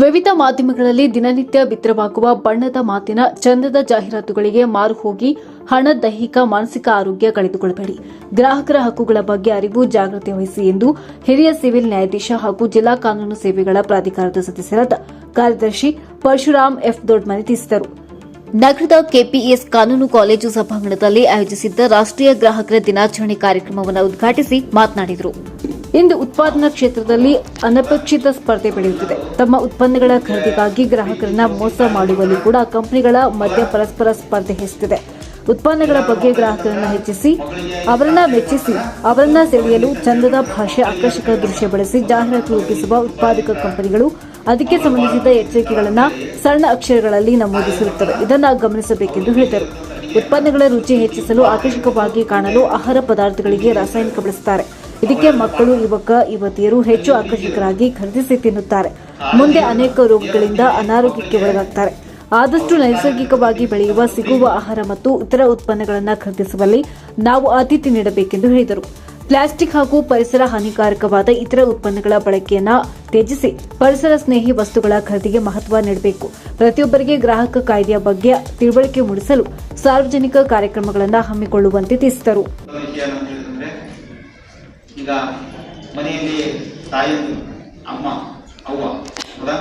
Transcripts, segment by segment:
ವಿವಿಧ ಮಾಧ್ಯಮಗಳಲ್ಲಿ ದಿನನಿತ್ಯ ಬಿತ್ತರವಾಗುವ ಬಣ್ಣದ ಮಾತಿನ ಚಂದದ ಜಾಹೀರಾತುಗಳಿಗೆ ಮಾರು ಹೋಗಿ ಹಣ, ದೈಹಿಕ, ಮಾನಸಿಕ ಆರೋಗ್ಯ ಕಳೆದುಕೊಳ್ಳಬೇಡಿ. ಗ್ರಾಹಕರ ಹಕ್ಕುಗಳ ಬಗ್ಗೆ ಅರಿವು, ಜಾಗೃತಿ ವಹಿಸಿ ಎಂದು ಹಿರಿಯ ಸಿವಿಲ್ ನ್ಯಾಯಾಧೀಶ ಹಾಗೂ ಜಿಲ್ಲಾ ಕಾನೂನು ಸೇವೆಗಳ ಪ್ರಾಧಿಕಾರದ ಸದಸ್ಯರಾದ ಕಾರ್ಯದರ್ಶಿ ಪರಶುರಾಮ್ ಎಫ್. ದೊಡ್ಮನಿ ತಿಳಿಸಿದರು. ನಗರದ ಕೆಪಿಎಸ್ ಕಾನೂನು ಕಾಲೇಜು ಸಭಾಂಗಣದಲ್ಲಿ ಆಯೋಜಿಸಿದ್ದ ರಾಷ್ಟೀಯ ಗ್ರಾಹಕರ ದಿನಾಚರಣೆ ಕಾರ್ಯಕ್ರಮವನ್ನು ಉದ್ಘಾಟಿಸಿ ಮಾತನಾಡಿದರು. ಇಂದು ಉತ್ಪಾದನಾ ಕ್ಷೇತ್ರದಲ್ಲಿ ಅನಪೇಕ್ಷಿತ ಸ್ಪರ್ಧೆ ಬೆಳೆಯುತ್ತಿದೆ. ತಮ್ಮ ಉತ್ಪನ್ನಗಳ ಖರೀದಿಗಾಗಿ ಗ್ರಾಹಕರನ್ನ ಮೋಸ ಮಾಡುವಲ್ಲಿ ಕೂಡ ಕಂಪನಿಗಳ ಮಧ್ಯ ಪರಸ್ಪರ ಸ್ಪರ್ಧೆ ಹೆಚ್ಚುತ್ತಿದೆ. ಉತ್ಪನ್ನಗಳ ಬಗ್ಗೆ ಗ್ರಾಹಕರನ್ನ ಹೆಚ್ಚಿಸಿ, ಅವರನ್ನ ಮೆಚ್ಚಿಸಿ, ಅವರನ್ನ ಸೆಳೆಯಲು ಚಂದದ ಭಾಷೆ, ಆಕರ್ಷಕ ದೃಶ್ಯ ಬಳಸಿ ಜಾಹೀರಾತು ರೂಪಿಸುವ ಉತ್ಪಾದಕ ಕಂಪನಿಗಳು ಅದಕ್ಕೆ ಸಂಬಂಧಿಸಿದ ಎಚ್ಚರಿಕೆಗಳನ್ನು ಸಣ್ಣ ಅಕ್ಷರಗಳಲ್ಲಿ ನಮೂದಿಸಿರುತ್ತವೆ. ಇದನ್ನು ಗಮನಿಸಬೇಕೆಂದು ಹೇಳಿದರು. ಉತ್ಪನ್ನಗಳ ರುಚಿ ಹೆಚ್ಚಿಸಲು, ಆಕರ್ಷಕವಾಗಿ ಕಾಣಲು ಆಹಾರ ಪದಾರ್ಥಗಳಿಗೆ ರಾಸಾಯನಿಕ ಬಳಸುತ್ತಾರೆ. ಇದಕ್ಕೆ ಮಕ್ಕಳು, ಯುವಕ, ಯುವತಿಯರು ಹೆಚ್ಚು ಆಕರ್ಷಕರಾಗಿ ಖರೀದಿಸಿ ತಿನ್ನುತ್ತಾರೆ. ಮುಂದೆ ಅನೇಕ ರೋಗಗಳಿಂದ ಅನಾರೋಗ್ಯಕ್ಕೆ ಒಳಗಾಗ್ತಾರೆ. ಆದಷ್ಟು ನೈಸರ್ಗಿಕವಾಗಿ ಬೆಳೆಯುವ ಸಿಗುವ ಆಹಾರ ಮತ್ತು ಇತರ ಉತ್ಪನ್ನಗಳನ್ನು ಖರೀದಿಸುವಲ್ಲಿ ನಾವು ಆದ್ಯತೆ ನೀಡಬೇಕೆಂದು ಹೇಳಿದರು. ಪ್ಲಾಸ್ಟಿಕ್ ಹಾಗೂ ಪರಿಸರ ಹಾನಿಕಾರಕವಾದ ಇತರ ಉತ್ಪನ್ನಗಳ ಬಳಕೆಯನ್ನ ತ್ಯಜಿಸಿ ಪರಿಸರ ಸ್ನೇಹಿ ವಸ್ತುಗಳ ಖರೀದಿಗೆ ಮಹತ್ವ ನೀಡಬೇಕು. ಪ್ರತಿಯೊಬ್ಬರಿಗೆ ಗ್ರಾಹಕ ಕಾಯ್ದೆಯ ಬಗ್ಗೆ ತಿಳುವಳಿಕೆ ಮೂಡಿಸಲು ಸಾರ್ವಜನಿಕ ಕಾರ್ಯಕ್ರಮಗಳನ್ನು ಹಮ್ಮಿಕೊಳ್ಳುವಂತೆ ತಿಳಿಸಿದರು. ಈಗ ಮನೆಯಲ್ಲಿ ತಾಯಿ ಅಮ್ಮ, ಅವ್ವ, ಹೌದಾ?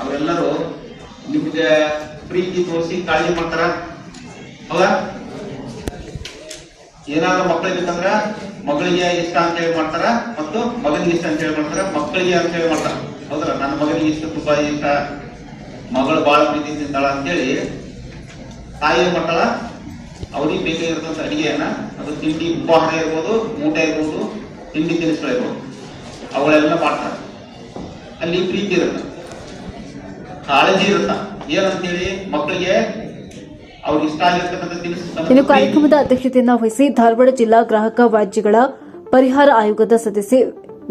ಅವರೆಲ್ಲರೂ ನಿಮ್ಗೆ ಪ್ರೀತಿ ತೋರಿಸಿ ಕಾಳಜಿ ಮಾಡ್ತಾರ? ಹೌದಾ? ಏನಾದ್ರು ಮಕ್ಕಳಿಗೆ ಮಗಳಿಗೆ ಇಷ್ಟ ಅಂತ ಹೇಳಿ ಮಾಡ್ತಾರ? ಮತ್ತು ಮಗನಿಗೆ ಇಷ್ಟ ಅಂತ ಹೇಳಿ ಮಾಡ್ತಾರ? ಮಕ್ಕಳಿಗೆ ಅಂತ ಹೇಳಿ ಮಾಡ್ತಾರ? ಹೌದಲ್ಲ, ನನ್ನ ಮಗನಿಗೆ ಇಷ್ಟ ತುಂಬಾ ಇಷ್ಟ, ಮಗಳು ಬಾಳ ಪ್ರೀತಿ ತಿಂತಾಳ ಅಂತೇಳಿ ತಾಯಿ ಏನ್ ಮಾಡ್ತಾಳ? ಅವ್ರಿಗೆ ಬೇಕಾಗಿರ್ತಂತ ಅಡಿಗೆಯನ್ನ, ಅದು ತಿಂಡಿ ಉಪಹಾರ ಇರ್ಬೋದು, ಮೂಟೆ ಇರ್ಬೋದು ತಿಂಡಿ ತಿನಿಸುಗಳಿರ್ಬೋದು ಅವುಗಳೆಲ್ಲ ಮಾಡ್ತಾರೆ. ಅಲ್ಲಿ ಪ್ರೀತಿ ಇರುತ್ತೆ. ಕಾಳಜಿ ಇರುತ್ತ? ಏನಂತೇಳಿ ಮಕ್ಕಳಿಗೆ ಅವ್ರಿಗೆ ಇಷ್ಟ ಆಗಿರ್ತಕ್ಕಂಥ ತಿನಿಸು ಇನ್ನು ಕಾರ್ಯಕ್ರಮದ ಅಧ್ಯಕ್ಷತೆಯನ್ನು ವಹಿಸಿ ಧಾರವಾಡ ಜಿಲ್ಲಾ ಗ್ರಾಹಕ ವ್ಯಾಜ್ಯಗಳ ಪರಿಹಾರ ಆಯೋಗದ ಸದಸ್ಯೆ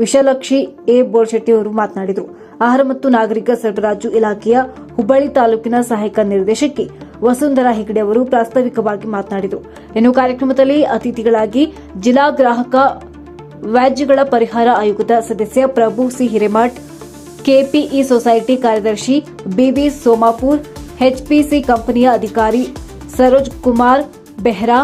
ವಿಶಾಲಾಕ್ಷಿ ಎ ಬೋರ್ಶೆಟ್ಟಿ ಅವರು ಮಾತನಾಡಿದರು. ಆಹಾರ ಮತ್ತು ನಾಗರಿಕ ಸರಬರಾಜು ಇಲಾಖೆಯ ಹುಬ್ಬಳ್ಳಿ ತಾಲೂಕಿನ ಸಹಾಯಕ ನಿರ್ದೇಶಕಿ ವಸುಂಧರಾ ಹೆಗಡೆ ಅವರು ಪ್ರಾಸ್ತಾವಿಕವಾಗಿ ಮಾತನಾಡಿದರು. ಇನ್ನು ಕಾರ್ಯಕ್ರಮದಲ್ಲಿ ಅತಿಥಿಗಳಾಗಿ ಜಿಲ್ಲಾ ಗ್ರಾಹಕ ವ್ಯಾಜ್ಯಗಳ ಪರಿಹಾರ ಆಯೋಗದ ಸದಸ್ಯ Prabhu C Hiremath KPE society ಕಾರ್ಯದರ್ಶಿ ಬಿಬಿ ಸೋಮಾಪುರ್ ಎಚ್ಪಿಸಿ ಕಂಪನಿಯ ಅಧಿಕಾರಿ ಸರೋಜ್ ಕುಮಾರ್ ಬೆಹ್ರಾ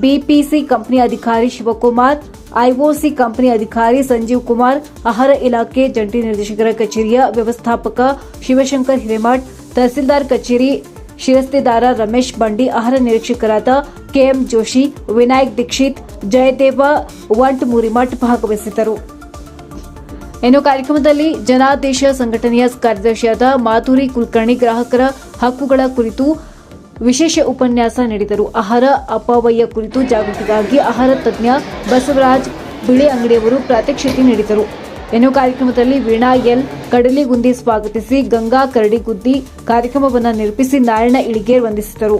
ಬಿಪಿಸಿ ಕಂಪನಿ ಅಧಿಕಾರಿ ಶಿವಕುಮಾರ್ ಐಒಸಿ ಕಂಪನಿ ಅಧಿಕಾರಿ ಸಂಜೀವ್ ಕುಮಾರ್ ಆಹಾರ ಇಲಾಖೆ ಜಂಟಿ ನಿರ್ದೇಶಕರ ಕಚೇರಿಯ ವ್ಯವಸ್ಥಾಪಕ ಶಿವಶಂಕರ್ ಹಿರೇಮಠ್ ತಹಸೀಲ್ದಾರ್ ಕಚೇರಿ ಶಿರಸ್ತೆದಾರ ರಮೇಶ್ ಬಂಡಿ ಆಹಾರ ನಿರೀಕ್ಷಕರಾದ ಕೆಎಂ ಜೋಶಿ, ವಿನಾಯಕ್ ದೀಕ್ಷಿತ್, ಜಯದೇವ, ವಂಟ್ ಮುರಿಮಠ್ ಭಾಗವಹಿಸಿದ್ದರು. ಇನ್ನು ಕಾರ್ಯಕ್ರಮದಲ್ಲಿ ಜನಾದೇಶ ಸಂಘಟನೆಯ ಕಾರ್ಯದರ್ಶಿಯಾದ ಮಾಧುರಿ ಕುಲಕರ್ಣಿ ಗ್ರಾಹಕರ ಹಕ್ಕುಗಳ ಕುರಿತು ವಿಶೇಷ ಉಪನ್ಯಾಸ ನೀಡಿದರು. ಆಹಾರ ಅಪವ್ಯಯ ಕುರಿತು ಜಾಗೃತಿಗಾಗಿ ಆಹಾರ ತಜ್ಞ ಬಸವರಾಜ್ ಬಿಳಿ ಅಂಗಡಿಯವರು ಪ್ರಾತ್ಯಕ್ಷಿಕೆ ನೀಡಿದರು. ಇನ್ನು ಕಾರ್ಯಕ್ರಮದಲ್ಲಿ ವೀಣಾ ಎಲ್ ಕಡಲಿಗುಂದಿ ಸ್ವಾಗತಿಸಿ ಗಂಗಾ ಕರಡಿಗುದ್ದಿ ಕಾರ್ಯಕ್ರಮವನ್ನು ನಿರೂಪಿಸಿ ನಾರಾಯಣ ಇಳಿಗೇರ್ ವಂದಿಸಿದರು.